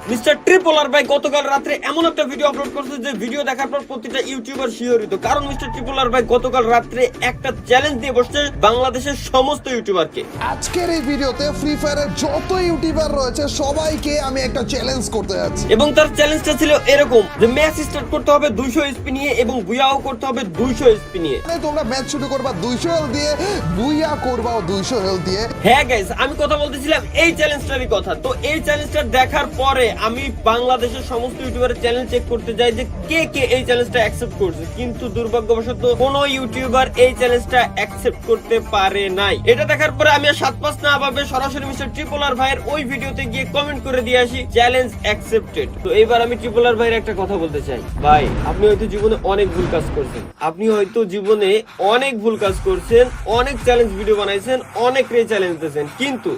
Mister Tripler ভাই গতকাল রাত্রে এমন একটা ভিডিও আপলোড করছে যে ভিডিও দেখার পর প্রতিটা ইউটিউবার শিহরিত। কারণ মিস্টার ট্রিপলার ভাই গতকাল রাত্রে একটা চ্যালেঞ্জ দিয়ে বসছে বাংলাদেশের সমস্ত ইউটিউবারকে আজকের এই ভিডিওতে ফ্রি ফায়ারের যত ইউটিউবার রয়েছে সবাইকে আমি একটা চ্যালেঞ্জ করতে যাচ্ছি। এবং তার চ্যালেঞ্জটা ছিল এরকম যে ম্যাচ স্টার্ট করতে হবে দুইশো এসপি নিয়ে এবং বুয়াও করতে হবে দুইশো এসপি নিয়ে। মানে তোমরা ম্যাচ শুরু করবা দুইশো হেল দিয়ে বুইয়া করবাও দুইশো হেল দিয়ে। হ্যাঁ গাইস আমি কথা বলতেছিলাম এই চ্যালেঞ্জটারই কথা। তো এই চ্যালেঞ্জটা দেখার পরে আমি বাংলাদেশের সমস্ত ইউটিউবারের চ্যানেল চেক করতে যাই যে কে কে এই চ্যালেঞ্জটা অ্যাকসেপ্ট করছে। কিন্তু দুর্ভাগ্যবশত কোনো ইউটিউবার এই চ্যালেঞ্জটা অ্যাকসেপ্ট করতে পারে নাই। এটা দেখার পরে আমি আর সাত পাঁচ না ভাবে সরাসরি মিস্টার ট্রিপলার ভাইয়ের ওই ভিডিওতে গিয়ে কমেন্ট করে দিয়ে আসি চ্যালেঞ্জ অ্যাকসেপ্টেড তো এবার আমি ট্রিপলার ভাইয়ের একটা কথা বলতে চাই। ভাই, আপনি হয়তো জীবনে অনেক ভুল কাজ করছেন। আপনি হয়তো জীবনে অনেক ভুল কাজ করছেন, অনেক চ্যালেঞ্জ ভিডিও বানাইছেন, অনেক রে চ্যালেঞ্জ দিয়েছেন। কিন্তু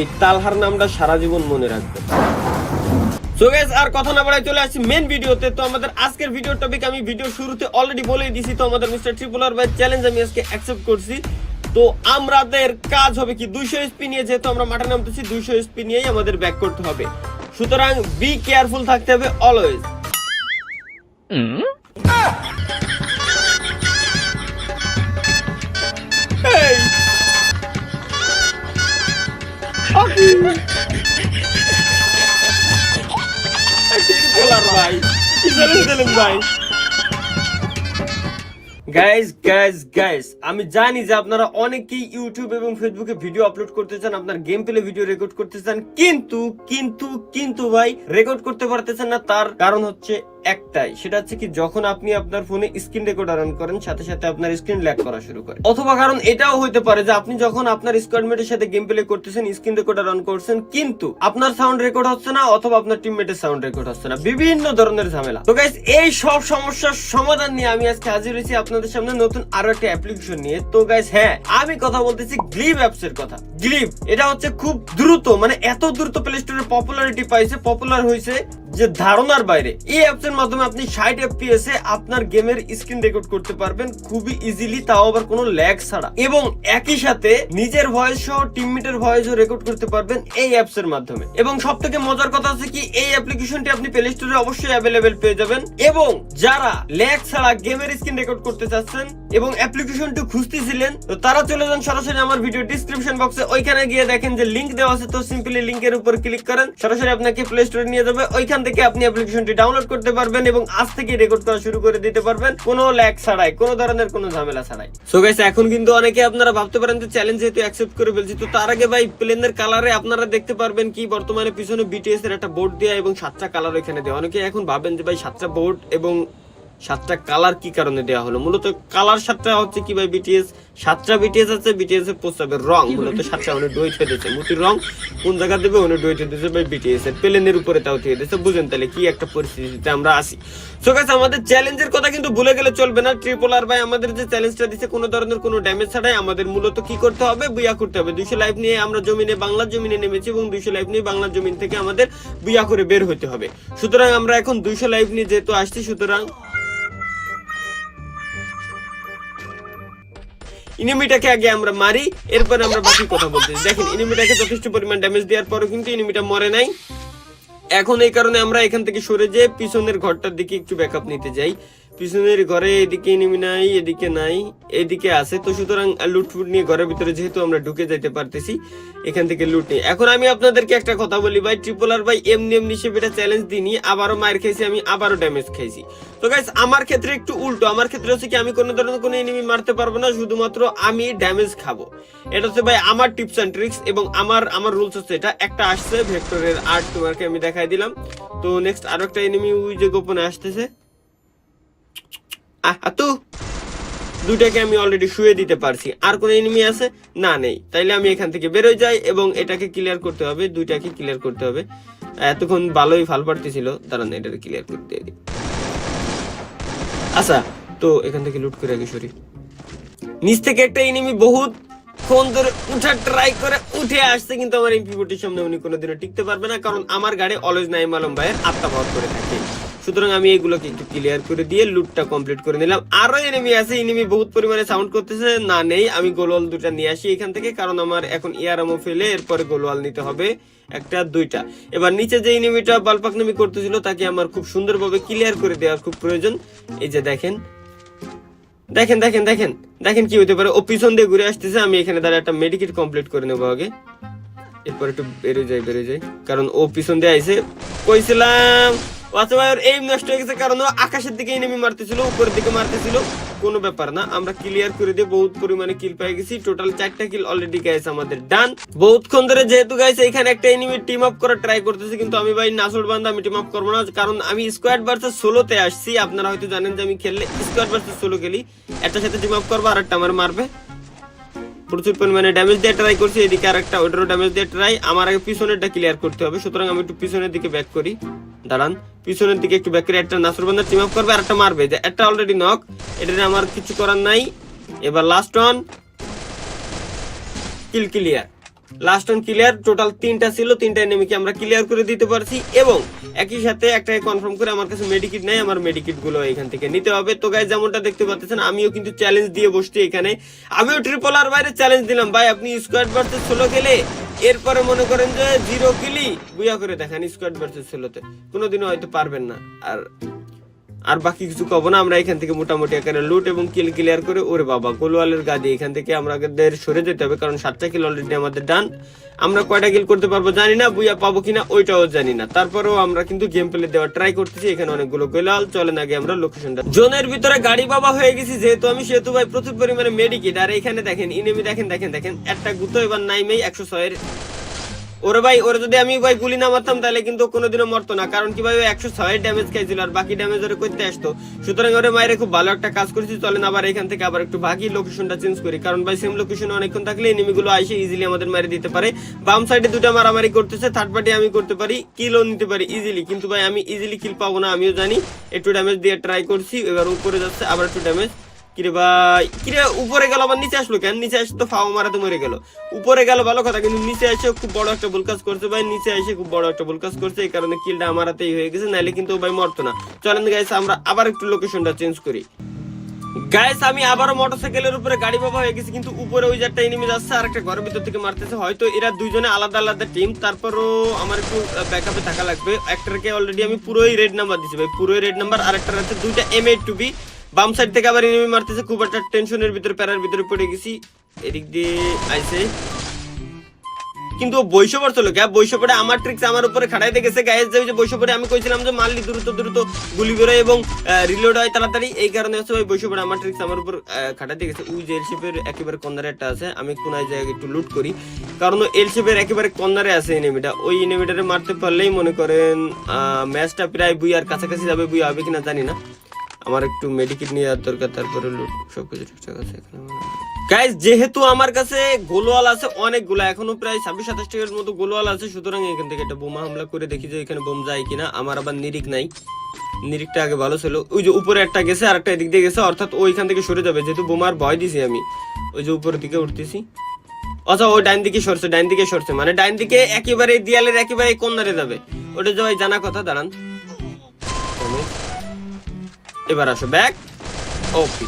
এই তালহার নামটা সারা জীবন মনে গাইস আর কথা না বাড়াই চলে আসছি মেন ভিডিওতে তো আমাদের আজকের ভিডিও টপিক আমি ভিডিও শুরুতে অলরেডি বলেই দিছি তো আমাদের মিস্টার ট্রিপুলার বাই চ্যালেঞ্জ আমি আজকে অ্যাকসেপ্ট করছি। তো আমাদের কাজ হবে কি, দুইশো এসপি নিয়ে, যেহেতু আমরা মাঠে নামতেছি, দুইশো এসপি নিয়েই আমাদের ব্যাক করতে হবে। সুতরাং বি কেয়ারফুল থাকতে হবে অলওয়েজ গাইজ গাইজ গাইজ আমি জানি যে আপনারা অনেকেই ইউটিউব এবং ফেসবুকে ভিডিও আপলোড করতে চান, আপনার গেম প্লে ভিডিও রেকর্ড করতে চান, কিন্তু কিন্তু কিন্তু ভাই রেকর্ড করতে পারতেছেন না, তার কারণ হচ্ছে একটাই, সেটা হচ্ছে কি যখন আপনি আপনার ফোনে স্ক্রিন রেকর্ডার অন করেন, সাথে সাথে আপনার স্ক্রিন ল্যাগ করা শুরু করে। অথবা কারণ এটাও হতে পারে যে আপনি যখন আপনার স্কোয়াডমেটের সাথে গেম প্লে করতেছেন স্ক্রিন রেকর্ডার অন করছেন, কিন্তু আপনার সাউন্ড রেকর্ড হচ্ছে না, অথবা আপনার টিমমেটের সাউন্ড রেকর্ড হচ্ছে না। বিভিন্ন ধরনের ঝামেলা। তো গাইস এই সব সমস্যার সমাধান নিয়ে আমি আজকে হাজির হয়েছি আপনাদের সামনে নতুন আরও একটা অ্যাপ্লিকেশন নিয়ে। তো গাইস হ্যাঁ আমি কথা বলতেছি গ্লিভ অ্যাপস এর কথা। গ্লিভ এটা হচ্ছে খুব দ্রুত মানে এত দ্রুত প্লে স্টোরে পপুলারিটি পাইছে পপুলার হয়েছে যে ধারণার বাইরে, এই অ্যাপস এর মাধ্যমে আপনি ষাট এফপিএস এ আপনার গেমের স্ক্রিন রেকর্ড করতে পারবেন খুবই ইজিলি তাও আবার কোনো ল্যাগ ছাড়া। এবং একই সাথে নিজের ভয়েস সহ টিমমেটের ভয়েসও রেকর্ড করতে পারবেন এই অ্যাপস এর মাধ্যমে। এবং সব থেকে মজার কথা হচ্ছে কি, এই অ্যাপ্লিকেশনটি আপনি প্লে স্টোরে অবশ্যই অ্যাভেলেবেল পেয়ে যাবেন। এবং যারা ল্যাগ ছাড়া গেমের স্ক্রিন রেকর্ড করতে চাচ্ছেন এবং অ্যাপ্লিকেশনটি খুঁজতেছিলেন, তো তারা চলে যান সরাসরি আমার ভিডিও ডিসক্রিপশন বক্সে ওইখানে গিয়ে দেখেন যে লিংক দেওয়া আছে, তো সিম্পলি লিংকের উপর ক্লিক করেন, সরাসরি আপনাকে প্লে স্টোরে নিয়ে যাবে। ওইখান থেকে আপনি অ্যাপ্লিকেশনটি ডাউনলোড করতে পারবেন এবং আজ থেকে রেকর্ড করা শুরু করে দিতে পারবেন। কোনো ল্যাগ ছাড়াই, কোনো ধরনের কোনো ঝামেলা ছাড়াই। সো গাইস এখন কিন্তু অনেকে আপনারা ভাবতে পারেন যে চ্যালেঞ্জ যেহেতু অ্যাকসেপ্ট করে ফেলছি, তো তার আগে ভাই প্লেনের কালারে আপনারা দেখতে পারবেন কি, বর্তমানে পিছনে বিটিএস এর একটা বোর্ড দেওয়া এবং সাতটা কালার এখানে দেওয়া অনেকে এখন ভাবেন যে ভাই, সাতটা বোর্ড এবং সাতটা কালার কি কারণে দেওয়া হলো? মূলত কালার সাতটা হচ্ছে কি ভাই বিটিএস সাতটা বিটিএস আছে বিটিএস এর প্রস্তাবের রং। মূলত সাতটা উনি ডুয়েট হয়ে দিয়েছে। মুতির রং, কোন জায়গা দেবে উনি ডুয়েট হয়ে দিয়েছে ভাই বিটিএস এর। প্লেনের উপরে তাও দিয়ে দিয়েছে। বুঝেন তাহলে কি একটা পরিস্থিতিতে আমরা আসি সো গাইস আমাদের চ্যালেঞ্জের কথা কিন্তু ভুলে গেলে চলবে না। ট্রিপলার ভাই আমাদের যে চ্যালেঞ্জটা দিচ্ছে কোনো ধরনের কোনো ড্যামেজ ছাড়াই আমাদের মূলত কি করতে হবে? বুয়া করতে হবে। দুইশো লাইফ নিয়ে আমরা জমিনে, বাংলার জমিনে নেমেছি এবং দুইশো লাইফ নিয়ে বাংলার জমিন থেকে আমাদের বুয়া করে বের হতে হবে। সুতরাং আমরা এখন দুইশো লাইফ নিয়ে যেহেতু আসছি, সুতরাং ইনিমিটাকে আগে আমরা মারি, এরপর আমরা বাকি কথা বলতেছি। দেখেন ইনিমিটাকে যথেষ্ট পরিমাণ ড্যামেজ দেওয়ার পরও কিন্তু ইনিমিটা মরে নাই। এখন এই কারণে আমরা এখান থেকে সরে যেয়ে পিছনের ঘরটার দিকে একটু ব্যাকআপ নিতে যাই। পিছনের ঘরে এদিকে এনিমি নাই, এদিকে নাই, এদিকে আছে। তো সুতরাং লুটফুট নিয়ে ঘরের ভিতরে যেহেতু আমরা ঢুকে যাইতে পারতেছি, এখান থেকে লুট নিই। এখন আমি আপনাদেরকে একটা কথা বলি ভাই ট্রিপলার ভাই এমনি এমনি সে এটা চ্যালেঞ্জ দিইনি আবারও মার খেয়েছি আমি, আবারও ড্যামেজ খাইছি। তো গাইস আমার ক্ষেত্রে একটু উল্টো, আমার ক্ষেত্রে হচ্ছে কি আমি কোনো ধরনের কোনো এনিমি মারতে পারব না, শুধুমাত্র আমি ড্যামেজ খাব। এটা হচ্ছে ভাই আমার টিপস অ্যান্ড ট্রিক্স এবং আমার আমার রুলস হচ্ছে এটা। একটা আসছে ভেক্টরের আর্ট তোমাকে আমি দেখাই দিলাম। তো নেক্সট আরও একটা এনিমি ওই যে গোপনে আসতেছে। আহ তু দুটাকে আমি অলরেডি শুয়ে দিতে পারছি। আর কোন এনিমি আছে? না, নেই। তাইলে আমি এখান থেকে বেরোয় যাই এবং এটাকে ক্লিয়ার করতে হবে, দুইটাকে ক্লিয়ার করতে হবে। এতক্ষণ ভালোই ফাল পাড়তেছিল দাঁড়ান, এটাকে ক্লিয়ার করতে দিই। আচ্ছা তো এখান থেকে লুট করে আগে সরি। নিচ থেকে একটা এনিমি বহুত ফোন ধরে উঠার ট্রাই করে উঠে আসছে, কিন্তু আমার এমপি সামনে উনি কোনোদিনও টিকতে পারবে না, কারণ আমার গাড়ি অলওয়েজ নাইম আলম ভাইয়ের আত্মা করে থাকে। সুতরাং আমি এগুলোকে একটু ক্লিয়ার করে দিয়ে লুটটা কমপ্লিট করে নিলাম। আরও এনিমি আছে এনিমি বহুত পরিমাণে সাউন্ড করতেছে। না, নেই। আমি গোলওয়াল দুটা নিয়ে আসি এখান থেকে, কারণ আমার এখন ইয়ারামো ফেলে এরপরে গোলওয়াল নিতে হবে একটা, দুইটা। এবার নিচে যে এনিমিটা বালপাকনামি করতেছিল, তাকে আমার খুব সুন্দরভাবে ক্লিয়ার করে দেওয়ার খুব প্রয়োজন। এই যে দেখেন। দেখেন দেখেন দেখেন। দেখেন কি হতে পারে। ও পিছন দিয়ে ঘুরে আসতেছে। আমি এখানে দাঁড়া একটা মেডিকেট কমপ্লিট করে নেব আগে। এরপর একটু বেরো যাই বেরো যাই। কারণ ও পিছন দিয়ে আইছে। কইছিলাম ওর এইম নষ্ট হয়ে গেছে কারণ আকাশের দিকে নেমে মারতেছিল, উপরের দিকে মারতেছিল। কোনো ব্যাপার না, আমরা ক্লিয়ার করে দিয়ে বহুত পরিমাণে কিল পেয়ে গেছি। টোটাল চারটা কিল অলরেডি গাইছে আমাদের ডান বহুতক্ষণ ধরে যেহেতু গাইছে এখানে একটা এনিমি টিম আপ করার ট্রাই করতেছে, কিন্তু আমি ভাই নাসর বান্ধা আমি টিম আপ করব না। কারণ আমি স্কোয়াড ভার্সেস ষোলোতে আসছি। আপনারা হয়তো জানেন যে আমি খেললে স্কোয়াড ভার্সেস ষোলো খেলি। একটা সাথে টিম আপ করব আর একটা আমার মারবে। প্রচুর পরিমাণে ড্যামেজ দিয়ে ট্রাই করছি, এদিকে আর একটা ওটারও ড্যামেজ দিয়ে ট্রাই আমার আগে পিছনেরটা ক্লিয়ার করতে হবে, সুতরাং আমি একটু পিছনের দিকে ব্যাক করি। দাঁড়ান, পিছনের দিকে একটু ব্যাক করে একটা নাসরবান্দার টিম আপ করবে, আর একটা মারবে। যে একটা অলরেডি নক এটা আমার কিছু করার নাই। এবার last on kill clear last on clear total তিনটা ছিল, তিনটা এনিমিকে আমরা ক্লিয়ার করে দিতে পারছি, এবং একই সাথে একটাকে কনফার্ম করে আমার কাছে মেডিকিট নেই, আমার মেডিকিটগুলো এখান থেকে নিতে হবে। তো গাইজ যেমনটা দেখতে পাচ্ছেন, আমিও কিন্তু চ্যালেঞ্জ দিয়ে বসছি এখানে। আমিও ট্রিপল আর বাইরে চ্যালেঞ্জ দিলাম। ভাই, আপনি স্কোয়াড ভার্সেস ষোলো খেলে এরপরে মনে করেন যে জিরো কিলি বুয়া করে দেখান স্কোয়াড ভার্সেস ষোলোতে। কোনোদিনও হয়তো পারবেন না। আর আর বাকি কিছু কব না, আমরা এখান থেকে মোটামুটি এখানে লুট এবং কিল ক্লিয়ার করে, ওরে বাবা, গোলওয়ালের গাদি এখান থেকে আমাদের সরে যেতে হবে, কারণ সাতটা কিল অলরেডি আমাদের ডান আমরা কয়টা কিল করতে পারব জানি না বুয়া পাবো কিনা, ওইটাও জানি না। তারপরেও আমরা কিন্তু গেম প্লে দেওয়ার ট্রাই করতেছি, এখানে অনেকগুলো গোলাল, চলেন আগে আমরা লোকেশনটা জোনের ভিতরে গাড়ি বাবা হয়ে গেছি, যেহেতু আমি, সেহেতু ভাই প্রচুর পরিমাণে মেডিকেট আর এখানে দেখেন ইনেমি দেখেন দেখেন দেখেন, একটা গুতো এবার নাইমেই একশো ছয়ের ওরে ভাই, ওরে যদি আমি ভাই গুলি না মারতাম, তাহলে কিন্তু কোনোদিনও মরতো না। কারণ কি ভাই একশো ছয় ড্যামেজ খাইছিল আর বাকি ড্যামেজ ওরে করতে আসতো। সুতরাং ওরে মায়ের খুব ভালো একটা কাজ করেছি, চলেন আবার এখান থেকে আবার একটু বাকি লোকেশনটা চেঞ্জ করি। কারণ ভাই সেম লোকেশনে অনেকক্ষণ থাকলে এনিমিগুলো আইসে ইজিলি আমাদের মারি দিতে পারে। বাম সাইডে দুটো মারামারি করতেছে থার্ড পার্টি আমি করতে পারি কিলও নিতে পারি ইজিলি কিন্তু ভাই, আমি ইজিলি কিল পাবো না, আমিও জানি। একটু ড্যামেজ দিয়ে ট্রাই করছি, এবার উপরে যাচ্ছে, আবার একটু ড্যামেজ কিরে ভাই? কিরে, উপরে গেল, আবার নিচে আসলো কেন? নিচে আসে তো ফাও মারাতে মরে গেল। উপরে গেল, ভালো কথা, কিন্তু নিচে এসে খুব বড় একটা ভুল করছে ভাই। নিচে এসে খুব বড় একটা ভুল করছে, এই কারণে কিলটা আমার হয়ে গেছে নাইলে কিন্তু ভাই মরতো না। চলেন গাইস আমরা আবার একটু লোকেশনটা চেঞ্জ করি। গাইস আমি আবারও মোটরসাইকেলের উপরে গাড়ি বাবা হয়ে গেছি, কিন্তু উপরে ওই একটা এনিমি যাচ্ছে আর একটা ঘরের ভিতর থেকে মারতেছে। হয়তো এরা দুইজনে আলাদা আলাদা টিম তারপরও আমার একটু ব্যাকআপে থাকা লাগবে। একটাকে অলরেডি আমি পুরোই রেড নাম্বার দিছি ভাই, পুরোই রেড নাম্বার আর একটা আছে দুইটা এম এইট টু বি বাম সাইড থেকে আবার এনিমি মারতেছে, খুব একটা টেনশনের ভিতরে, প্যারার ভিতরে পড়ে গেছি। এদিক দিয়ে আইছে। কিন্তু বৈশ পড়ছিল গ্যাপ বৈশ পড়ে আমার ট্রিক্স আমার উপরে গেছে গায়ের যে পড়ে আমি কইছিলাম যে মারলি দ্রুত দ্রুত গুলি বেরোয় এবং রিলোড হয় তাড়াতাড়ি, এই কারণে হচ্ছে ওই পড়ে আমার ট্রিক্স আমার উপর খাটাইতে গেছে। ওই যে এলশেপের একেবারে কর্নারে একটা আছে, আমি কোনায় জায়গায় একটু লুট করি। কারণ এলশেপের একেবারে কর্নারে আছে এনিমিটা ওই এনিমিটারে মারতে পারলেই মনে করেন ম্যাচটা প্রায় বুই আর কাছাকাছি যাবে বুই হবে কিনা জানি না। আমার একটু মেডিকেট নিয়ে যাওয়ার দরকার, তারপরে লুট সবকিছু ঠিকঠাক আছে এখানে। গাইজ যেহেতু আমার কাছে গোলওয়াল আছে অনেকগুলো, এখনও প্রায় ছাব্বিশ সাতাশ টাকার মতো গোলওয়াল আছে, সুতরাং এখান থেকে একটা বোমা হামলা করে দেখি যে এখানে বোম যায় কিনা। আমার আবার নিরিক নাই। নিরিকটা আগে ভালো ছিল। ওই যে উপরে একটা গেছে আর একটা এদিক দিয়ে গেছে, অর্থাৎ ওইখান থেকে সরে যাবে। যেহেতু বোমার ভয় দিছি আমি। ওই যে উপরের দিকে উঠতেছি। আচ্ছা ওই ডাইন দিকে সরছে, ডাইন দিকে সরছে। মানে ডাইন দিকে একেবারে দেয়ালের একেবারে কন্যারে যাবে। ওটা যে ভাই জানা কথা, দাঁড়ান। এবার আসো ব্যাক ওকে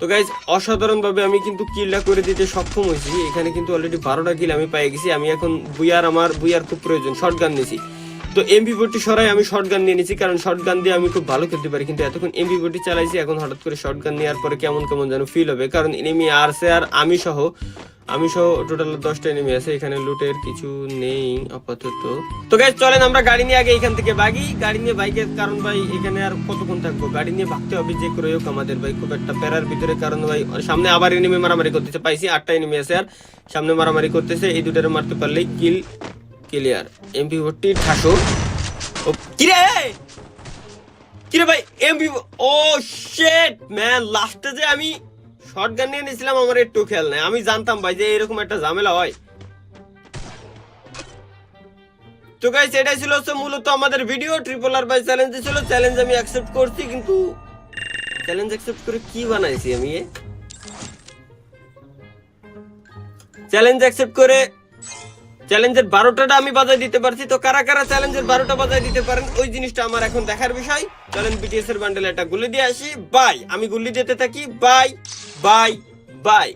তো গাইজ অসাধারণভাবে আমি কিন্তু কিলটা করে দিতে সক্ষম হয়েছি। এখানে কিন্তু অলরেডি বারোটা কিল আমি পেয়ে গেছি। আমি এখন বুয়ার আমার বুয়ার খুব প্রয়োজন শর্ট গান নিয়েছি তো এমবি ফোরটি সরাই আমি শর্ট গান নিয়ে নিয়েছি কারণ শর্ট গান দিয়ে আমি খুব ভালো খেলতে পারি। কিন্তু এতক্ষণ এমবি ফোরটি চালাইছি, এখন হঠাৎ করে শর্ট গান নেওয়ার পরে কেমন কেমন যেন ফিল হবে। কারণ এনিমি আরসে আর আমি সহ আমি সহ টোটাল দশটা এনিমি আছে, এখানে লুটের কিছু নেই আপাতত। তো গাইজ চলেন আমরা গাড়ি নিয়ে আগে এখান থেকে বাগি। গাড়ি নিয়ে বাইকের কারণ ভাই, এখানে আর কতক্ষণ থাকব? গাড়ি নিয়ে ভাগতে হবে যে করে হোক আমাদের ভাই, খুব একটা প্যারার ভিতরে, কারণ ভাই, সামনে আবার এনিমি মারামারি করতেছে। পাইছি, আটটা এনিমি আছে আর সামনে মারামারি করতেছে, এই দুটারে মারতে পারলেই কিল ক্লিয়ার। এমপি ফোরটি ঠাসো। কিরে? কিরে ভাই এমপি ও শিট ম্যান লাস্টে যে আমি শটগান নিয়ে নিয়েছিলাম, আমার একটু খেয়াল নাই। আমি জানতাম ভাই যে এরকম একটা ঝামেলা হয়। তো গাইস এটাই ছিল হচ্ছে মূলত আমাদের video triple R by challenge ছিল। চ্যালেঞ্জ আমি অ্যাকসেপ্ট করছি, কিন্তু চ্যালেঞ্জ অ্যাকসেপ্ট করে কি বানাইছি আমি চ্যালেঞ্জ অ্যাকসেপ্ট করে চ্যালেঞ্জের বারোটাটা আমি বাজায় দিতে পারছি। তো কারা কারা চ্যালেঞ্জের বারোটা বাজায় দিতে পারেন, ওই জিনিসটা আমার এখন দেখার বিষয়। চলেন বিটিএস এর বান্ডেল একটা গুলি দিয়ে আসি। বাই, আমি গুলি যেতে থাকি। Bye bye bye.